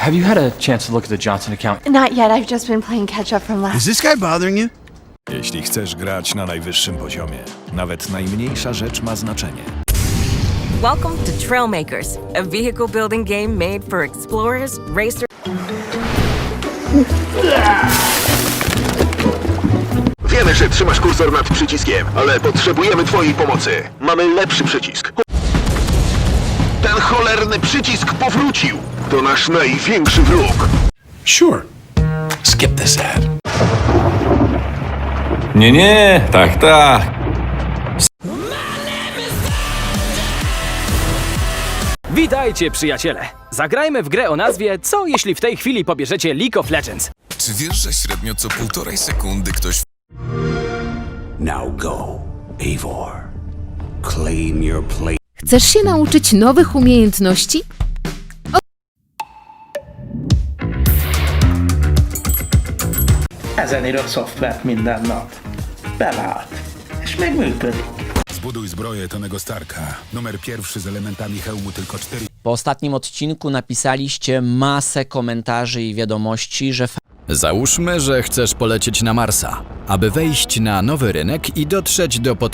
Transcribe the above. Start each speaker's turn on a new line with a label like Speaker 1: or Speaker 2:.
Speaker 1: have you had a chance to look at the Johnson account?
Speaker 2: Not yet. I've just been playing catch up from last.
Speaker 3: Is this guy bothering you?
Speaker 4: Jeśli chcesz grać na najwyższym poziomie, nawet najmniejsza rzecz ma znaczenie.
Speaker 5: Welcome to Trailmakers, a vehicle building game made for explorers, racers,
Speaker 6: Wiemy, że trzymasz kursor nad przyciskiem, ale potrzebujemy twojej pomocy. Mamy lepszy przycisk. Cholerny przycisk powrócił! To nasz największy wróg.
Speaker 7: Sure. Skip this ad.
Speaker 8: Nie, nie, tak, tak.
Speaker 9: Witajcie, przyjaciele! Zagrajmy w grę o nazwie Co jeśli w tej chwili pobierzecie League of Legends?
Speaker 7: Czy wiesz, że średnio co półtorej sekundy ktoś
Speaker 10: Now go, Eivor. Claim your place.
Speaker 11: Chcesz się nauczyć nowych umiejętności?
Speaker 12: Ezen írok szoftvert minden nap. Bevált. És még működik.
Speaker 7: Zbuduj zbroję Tonego Starka. Numer pierwszy z elementami hełmu tylko cztery.
Speaker 13: Po ostatnim odcinku napisaliście masę komentarzy i wiadomości, że
Speaker 8: Załóżmy, że chcesz polecieć na Marsa, aby wejść na nowy rynek i dotrzeć do pot...